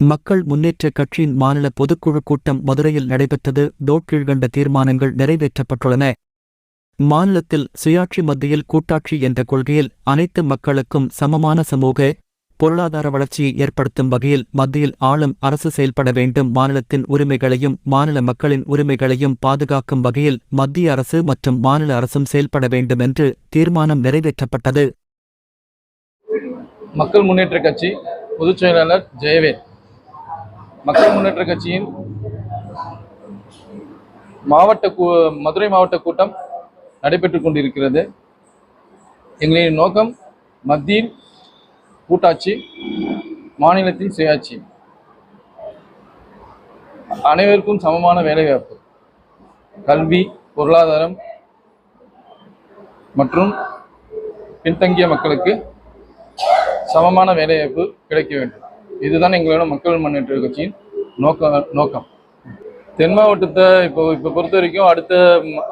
மக்கள் முன்னேற்றக் கட்சியின் மாநில பொதுக்குழு கூட்டம் மதுரையில் நடைபெற்றது. தோட்கீழ்கண்ட தீர்மானங்கள் நிறைவேற்றப்பட்டுள்ளன. மாநிலத்தில் சுயாட்சி மத்தியில் கூட்டாட்சி என்ற கொள்கையில் அனைத்து மக்களுக்கும் சமமான சமூக பொருளாதார வளர்ச்சியை ஏற்படுத்தும் வகையில் மத்தியில் ஆளும் அரசு செயல்பட வேண்டும். மாநிலத்தின் உரிமைகளையும் மாநில மக்களின் உரிமைகளையும் பாதுகாக்கும் வகையில் மத்திய அரசு மற்றும் மாநில அரசும் செயல்பட வேண்டும் என்று தீர்மானம் நிறைவேற்றப்பட்டது. மக்கள் முன்னேற்ற கட்சி பொதுச் செயலாளர் ஜெயவேல். மக்கள் முன்னேற்ற கட்சியின் மாவட்ட கூ- மதுரை மாவட்ட கூட்டம் நடைபெற்று கொண்டிருக்கிறது. எங்களின் நோக்கம் மத்தியில் கூட்டாட்சி மாநிலத்தின் சுயாட்சி. அனைவருக்கும் சமமான வேலைவாய்ப்பு. கல்வி பொருளாதாரம் மற்றும் பின்தங்கிய மக்களுக்கு சமமான வேலைவாய்ப்பு கிடைக்க வேண்டும். இதுதான் எங்களோட மக்கள் முன்னேற்ற கட்சியின் நோக்க நோக்கம். தென் மாவட்டத்தை இப்போ இப்போ பொறுத்த வரைக்கும் அடுத்த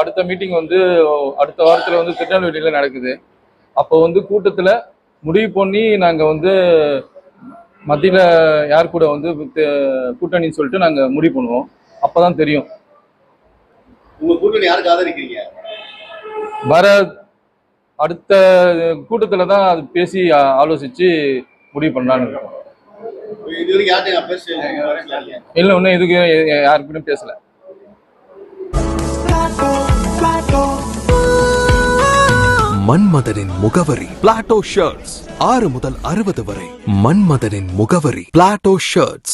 அடுத்த மீட்டிங் வந்து அடுத்த வாரத்தில் வந்து திருநெல்வேலியில் நடக்குது. அப்போ வந்து கூட்டத்தில் முடிவு பண்ணி நாங்கள் வந்து மத்தியில் யார் கூட வந்து கூட்டணின்னு சொல்லிட்டு நாங்கள் முடிவு பண்ணுவோம். அப்போ தான் தெரியும். உங்க கூட்டணி யாருக்கு ஆதரிக்கிறீங்க? வர அடுத்த கூட்டத்தில் தான் அது பேசி ஆலோசித்து முடிவு பண்ணலான்னு இருக்கோம். இல்லை. ஒன்றும் இதுக்கு யாருக்கிட்டும் பேசல. மன்மதனின் முகவரி பிளாட்டோ ஷர்ட்ஸ் ஆறு முதல் அறுபது வரை மன்மதனின் முகவரி பிளாட்டோ ஷர்ட்ஸ்